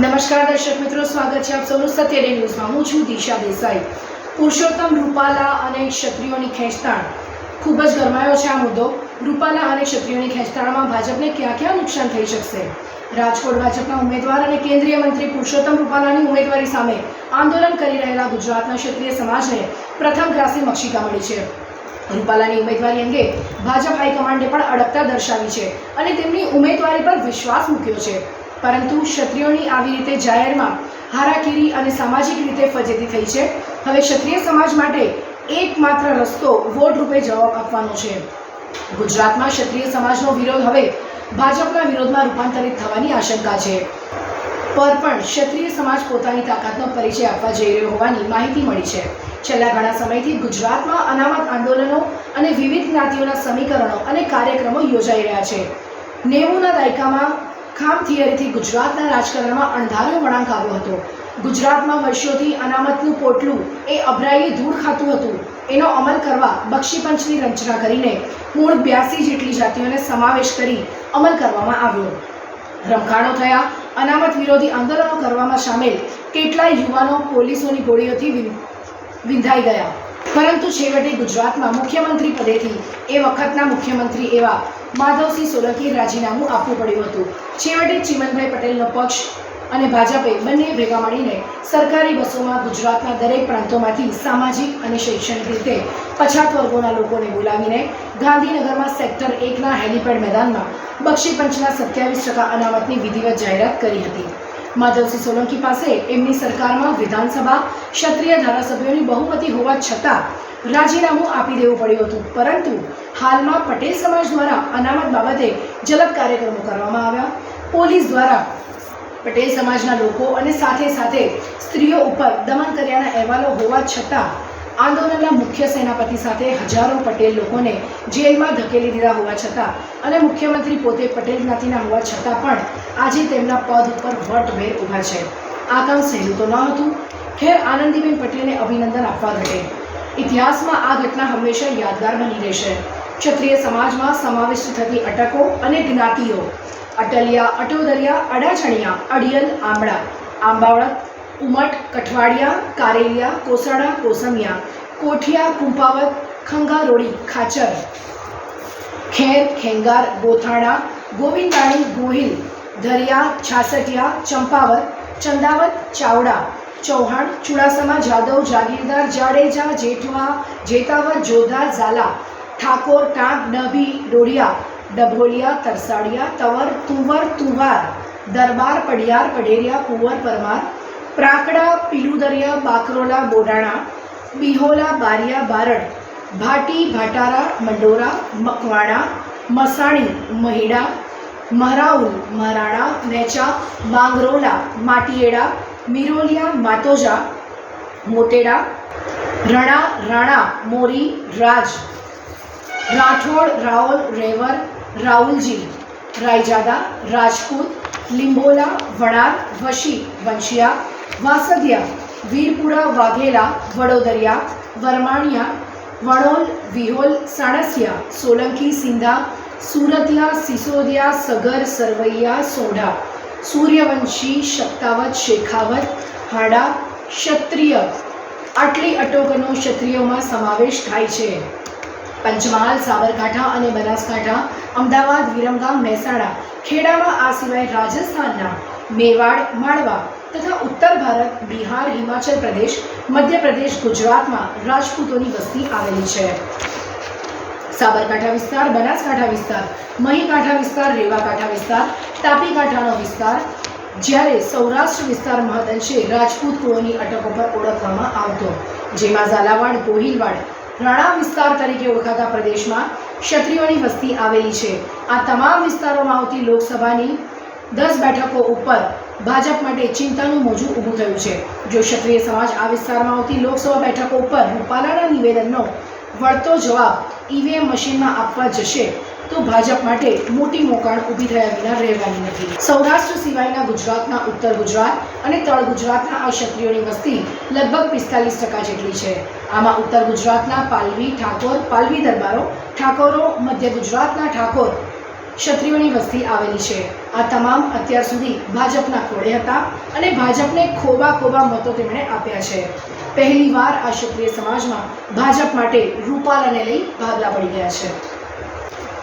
નમસ્કાર દર્શક મિત્રો, સ્વાગત છે આપ સૌનું સત્ય ન્યૂઝમાં. હું છું દિશા દેસાઈ. પુરુષોત્તમ રૂપાલા અને ક્ષત્રિયોની ખેંચતાણ. ખૂબ જ ગરમાયો છે આ મુદ્દો. રૂપાલા અને ક્ષત્રિયોની ખેંચતાણમાં ભાજપને ક્યાં ક્યાં નુકસાન થઈ શકશે? રાજકોટ ભાજપના ઉમેદવાર અને કેન્દ્રીય મંત્રી પુરુષોત્તમ રૂપાલાની ઉમેદવારી સામે આંદોલન કરી રહેલા ગુજરાતના ક્ષત્રિય સમાજને પ્રથમ ગ્રાસી મક્ષિકા મળી છે. રૂપાલાની ઉમેદવારી અંગે ભાજપ હાઈકમાન્ડે પણ અડગતા દર્શાવી છે અને તેમની ઉમેદવારી પર વિશ્વાસ મૂક્યો છે. પરંતુ ક્ષત્રિયોની આવી રીતે જાહેરમાં હારાકીરી અને સામાજિક રીતે ફજેતી થઈ છે. હવે ક્ષત્રિય સમાજ માટે એકમાત્ર રસ્તો વોટ રૂપે જવાબ આપવાનો છે. ગુજરાતમાં ક્ષત્રિય સમાજનો વિરોધ હવે ભાજપના વિરોધમાં રૂપાંતરિત થવાની આશંકા છે. પર પણ ક્ષત્રિય સમાજ પોતાની તાકાતનો પરિચય આપવા જઈ રહ્યો હોવાની માહિતી મળી છે. છેલ્લા ઘણા સમયથી ગુજરાતમાં અનામત આંદોલનો અને વિવિધ જ્ઞાતિઓના સમીકરણો અને કાર્યક્રમો યોજાઈ રહ્યા છે. નેવુંના દાયકામાં ખામ થિયરીથી ગુજરાતના રાજકારણમાં અણધાર્યો વળાંક આવ્યો હતો. ગુજરાતમાં વર્ષોથી અનામતનું પોટલું એ અભરાઈએ ધૂળ ખાતું હતું. એનો અમલ કરવા બક્ષીપંચની રચના કરીને મૂળ બ્યાસી જેટલી જાતિઓને સમાવેશ કરી અમલ કરવામાં આવ્યો. રમખાણો થયા, અનામત વિરોધી આંદોલનો કરવામાં સામેલ કેટલાય યુવાનો પોલીસોની ગોળીઓથી વિંધાઈ ગયા. પરંતુ છેવટે ગુજરાતમાં મુખ્યમંત્રી પદેથી એ વખતના મુખ્યમંત્રી એવા માધવસિંહ સોલંકી રાજીનામું આપવું પડ્યું હતું. છેવટે ચીમનભાઈ પટેલનો પક્ષ અને ભાજપે બંને ભેગા મળીને સરકારી બસોમાં ગુજરાતના દરેક પ્રાંતોમાંથી સામાજિક અને શૈક્ષણિક રીતે પછાત વર્ગોના લોકોને બોલાવીને ગાંધીનગરમાં સેક્ટર એકના હેલિપેડ મેદાનમાં બક્ષીપંચના સત્યાવીસ ટકા અનામતની વિધિવત જાહેરાત કરી હતી. માધવસિંહ સોલંકી પાસે એમની સરકારમાં વિધાનસભા, ક્ષત્રિય ધારાસભ્યોની બહુમતી હોવા છતાં રાજીનામું આપી દેવું પડ્યું હતું. પરંતુ હાલમાં પટેલ સમાજ દ્વારા અનામત બાબતે જલદ કાર્યક્રમો કરવામાં આવ્યા. પોલીસ દ્વારા પટેલ સમાજના લોકો અને સાથે સાથે સ્ત્રીઓ ઉપર દમન કર્યાના અહેવાલો હોવા છતાં આંદોલનના મુખ્ય સેનાપતિ સાથે હજારો પટેલ લોકોને જેલમાં ધકેલી દીધા હોવા છતાં અને મુખ્યમંત્રી પોતે પટેલ જ્ઞાતિના હોવા છતાં પણ આજે તેમના પદ ઉપર વટભેર ઊભા છે. આ કામ સહેલું તો ન હતું? ખેર આનંદીબેન પટેલને અભિનંદન આપવા ઘટે. ઇતિહાસમાં આ ઘટના હંમેશા યાદગાર બની રહેશે. ક્ષત્રિય સમાજમાં સમાવિષ્ટ થતી અટકો અને જ્ઞાતિઓ અટલિયા, અટોદરિયા અડાચણિયા અડિયલ, આંબળા આંબાવળત ઉમટ, કઠવાડિયા, કારેલિયા, કોસાડા, કોસમિયા, કોઠિયા, કુંપાવત ખંગારોડી ખાચર. ખેર, ખેંગાર, ગોથાણા, ગોવિંદાણી, ગોહિલ, ધરિયા, છાસટિયા, ચંપાવત, ચંદાવત, ચાવડા, ચૌહાણ, ચુડાસમા, જાદવ, જાગીરદાર, જાડેજા, જેઠવા જેતાવર જોધા, ઝાલા, ઠાકોર ટાંક ડભી ડોડિયા ડભોલિયા, તરસાડિયા, તવર, તુવર, તુવાર, દરબાર, પડિયાર, પઢેરિયા, કુંવર, પરમાર પ્રાકડા, પીલુદરિયા, બાકરોલા, બોડાણા, બિહોલા, બારિયા બારડ ભાટી, ભાટારા, મંડોરા, મકવાણા, મસાણી, મહિડા મહરાઉલ મહારાણા નેચા માંગરોલા માટીએડા, મિરોલિયા, માતોજા, મોટેડા, રણા, રાણા, મોરી, રાજ, રાઠોડ રાઓલ રેવર રાહુલજી રાયજાદા, રાજપૂત, લીંબોલા, વણાર, વશી, વંશિયા વાસદિયા વીરપુરા, વાઘેલા, વડોદરિયા, વરમાણિયા, વણોલ, વિહોલ, સાણસિયા, સોલંકી, સિંધા, સુરતિયા, સિસોદિયા, સગર, સરવૈયા, સોઢા, સૂર્યવંશી, શક્તાવત, શેખાવત, હાડા, ક્ષત્રિય. આટલી અટોકનો ક્ષત્રિયોમાં સમાવેશ થાય છે. પંચમહાલ, સાબરકાંઠા અને બનાસકાંઠા, અમદાવાદ, વિરમગામ, મહેસાણા, ખેડામાં આ સિવાય રાજસ્થાનના મેવાડ, માળવા તથા ઉત્તર ભારત, બિહાર, હિમાચલ પ્રદેશ, મધ્યપ્રદેશ, ગુજરાતમાં રાજપૂતોની વસ્તી આવેલી છે. સાબરકાંઠા વિસ્તાર, બનાસકાંઠા વિસ્તાર, મહીકાંઠા વિસ્તાર, રેવાકાંઠા વિસ્તાર તાપી કાંઠાનો વિસ્તાર, જ્યારે સૌરાષ્ટ્ર વિસ્તાર મહદઅંશે રાજપૂત કુળોની અટકો પર ઓળખવામાં આવતો. જેમાં ઝાલાવાડ ગોહિલવાડ રાણા વિસ્તાર તરીકે ઓળખાતા પ્રદેશમાં ક્ષત્રિયોની વસ્તી આવેલી છે. આ તમામ વિસ્તારોમાં આવતી લોકસભાની દસ બેઠકો ઉપર ભાજપ માટે ચિંતાનું મોજું ઊભું થયું છે. જો ક્ષત્રિય સમાજ આ વિસ્તારમાં આવતી લોકસભા બેઠકો ઉપર રૂપાલાના નિવેદનનો વળતો જવાબ ઈવીએમ મશીનમાં આપવા જશે, તો ભાજપ માટે મોટી મોકાણ ઊભી થયા વિના રહેવાની નથી. સૌરાષ્ટ્ર સિવાયના ગુજરાતના ઉત્તર ગુજરાત અને તળ ગુજરાતના આ ક્ષત્રિયોની વસ્તી લગભગ પિસ્તાલીસ ટકા જેટલી છે. આમાં ઉત્તર ગુજરાતના પાલવી ઠાકોર, પાલવી દરબારો, ઠાકોરો, મધ્ય ગુજરાતના ઠાકોર ક્ષત્રિયોની વસ્તી આવેલી છે. આ તમામ અત્યાર સુધી ભાજપના ખોળે હતા અને ભાજપને ખોબા ખોબા મતો તેમણે આપ્યા છે. પહેલીવાર આ ક્ષત્રિય સમાજમાં ભાજપ માટે રૂપાલાને લઈ ભાગલા પડી ગયા છે.